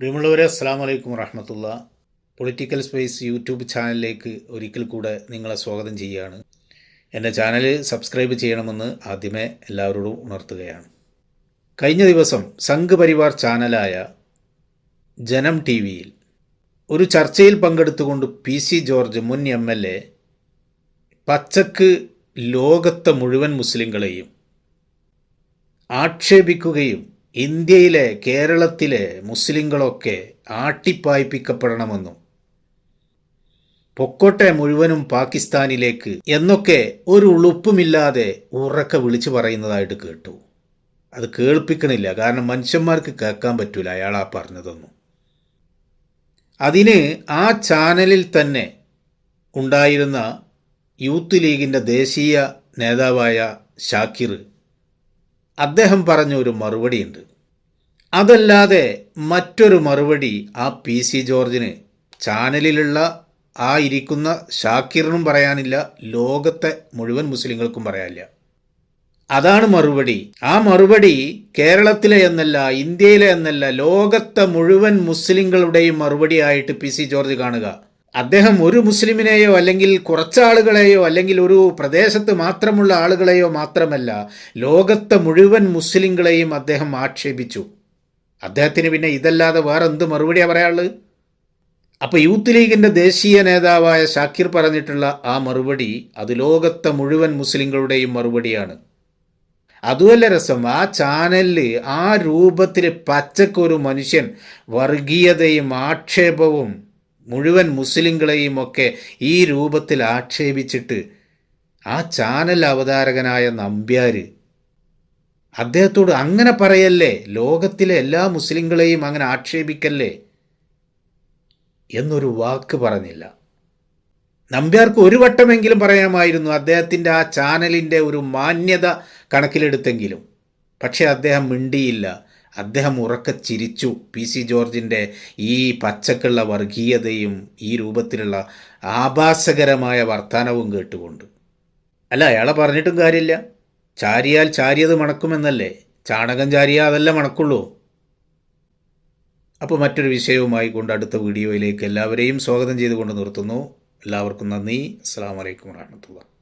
പ്രിയമുള്ളവരെ അസ്സാം വലൈക്കും വറഹമത്തുള്ള. പൊളിറ്റിക്കൽ സ്പേസ് യൂട്യൂബ് ചാനലിലേക്ക് ഒരിക്കൽ കൂടെ നിങ്ങളെ സ്വാഗതം ചെയ്യുകയാണ്. എന്റെ ചാനൽ സബ്സ്ക്രൈബ് ചെയ്യണമെന്ന് ആദ്യമേ എല്ലാവരോടും ഉണർത്തുകയാണ്. കഴിഞ്ഞ ദിവസം സംഘ് പരിവാർ ചാനലായ ജനം ടി വിയിൽ ഒരു ചർച്ചയിൽ പങ്കെടുത്തുകൊണ്ട് പി സി ജോർജ് മുൻ എം എൽ എ പച്ചക്ക് ലോകത്തെ മുഴുവൻ മുസ്ലിങ്ങളെയും ആക്ഷേപിക്കുകയും ഇന്ത്യയിലെ കേരളത്തിലെ മുസ്ലിങ്ങളൊക്കെ ആട്ടിപ്പായിപ്പിക്കപ്പെടണമെന്നും പൊക്കോട്ടെ മുഴുവനും പാകിസ്ഥാനിലേക്ക് എന്നൊക്കെ ഒരു ഉളുപ്പുമില്ലാതെ ഉറക്കെ വിളിച്ചു പറയുന്നതായിട്ട് കേട്ടു. അത് കേൾപ്പിക്കണില്ല. കാരണം മനുഷ്യന്മാർക്ക് കേൾക്കാൻ പറ്റൂല. അയാൾ ആ പറഞ്ഞതൊന്നും. അതിന് ആ ചാനലിൽ തന്നെ ഉണ്ടായിരുന്ന യൂത്ത് ലീഗിന്റെ ദേശീയ നേതാവായ ഷാക്കിർ അദ്ദേഹം പറഞ്ഞ ഒരു മറുപടിയുണ്ട്. അതല്ലാതെ മറ്റൊരു മറുപടി ആ പി സി ജോർജിന് ചാനലിലുള്ള ആ ഇരിക്കുന്ന ഷാക്കിറിനും പറയാനില്ല ലോകത്തെ മുഴുവൻ മുസ്ലിങ്ങൾക്കും പറയാനില്ല. അതാണ് മറുപടി. ആ മറുപടി കേരളത്തിലെ എന്നല്ല ഇന്ത്യയിലെ എന്നല്ല ലോകത്തെ മുഴുവൻ മുസ്ലിങ്ങളുടെയും മറുപടിയായിട്ട് പി സി ജോർജ് കാണുക. അദ്ദേഹം ഒരു മുസ്ലിമിനെയോ അല്ലെങ്കിൽ കുറച്ചാളുകളെയോ അല്ലെങ്കിൽ ഒരു പ്രദേശത്ത് മാത്രമുള്ള ആളുകളെയോ മാത്രമല്ല ലോകത്തെ മുഴുവൻ മുസ്ലിങ്ങളെയും അദ്ദേഹം ആക്ഷേപിച്ചു. അദ്ദേഹത്തിന് പിന്നെ ഇതല്ലാതെ വേറെ എന്ത് മറുപടിയാണ് പറയാനുള്ളത്? അപ്പോൾ യൂത്ത് ലീഗിന്റെ ദേശീയ നേതാവായ ഷാക്കിർ പറഞ്ഞിട്ടുള്ള ആ മറുപടി അത് ലോകത്തെ മുഴുവൻ മുസ്ലിങ്ങളുടെയും മറുപടിയാണ്. അതുമല്ല രസം ആ ചാനലിൽ ആ രൂപത്തിൽ പച്ചക്കൊരു മനുഷ്യൻ വർഗീയതയും ആക്ഷേപവും മുഴുവൻ മുസ്ലിങ്ങളെയും ഒക്കെ ഈ രൂപത്തിൽ ആക്ഷേപിച്ചിട്ട് ആ ചാനൽ അവതാരകനായ നമ്പ്യാർ അദ്ദേഹത്തോട് അങ്ങനെ പറയല്ലേ? ലോകത്തിലെ എല്ലാ മുസ്ലിങ്ങളെയും അങ്ങനെ ആക്ഷേപിക്കല്ലേ? എന്നൊരു വാക്ക് പറഞ്ഞില്ല. നമ്പ്യാർക്ക് ഒരു വട്ടമെങ്കിലും പറയാമായിരുന്നു അദ്ദേഹത്തിന്റെ ആ ചാനലിന്റെ ഒരു മാന്യത കണക്കിലെടുത്തെങ്കിലും. പക്ഷേ അദ്ദേഹം മിണ്ടിയില്ല. അദ്ദേഹം ഉറക്കെ ചിരിച്ചു. പി സി ജോർജിന്റെ ഈ പച്ചക്കുള്ള വർഗീയതയും ഈ രൂപത്തിലുള്ള ആഭാസകരമായ വർത്തമാനവും കേട്ടുകൊണ്ട്. അല്ല അയാളെ പറഞ്ഞിട്ടും കാര്യമില്ല. ചാരിയാൽ ചാരിയത് മണക്കുമെന്നല്ലേ? ചാണകം ചാരിയാൽ അതല്ല മണക്കുള്ളൂ. അപ്പോൾ മറ്റൊരു വിഷയവുമായി കൊണ്ട് അടുത്ത വീഡിയോയിലേക്ക് എല്ലാവരെയും സ്വാഗതം ചെയ്തുകൊണ്ട് നിർത്തുന്നു. എല്ലാവർക്കും നന്ദി. അസ്സാം വലൈക്കും വാഹമത്തുള്ള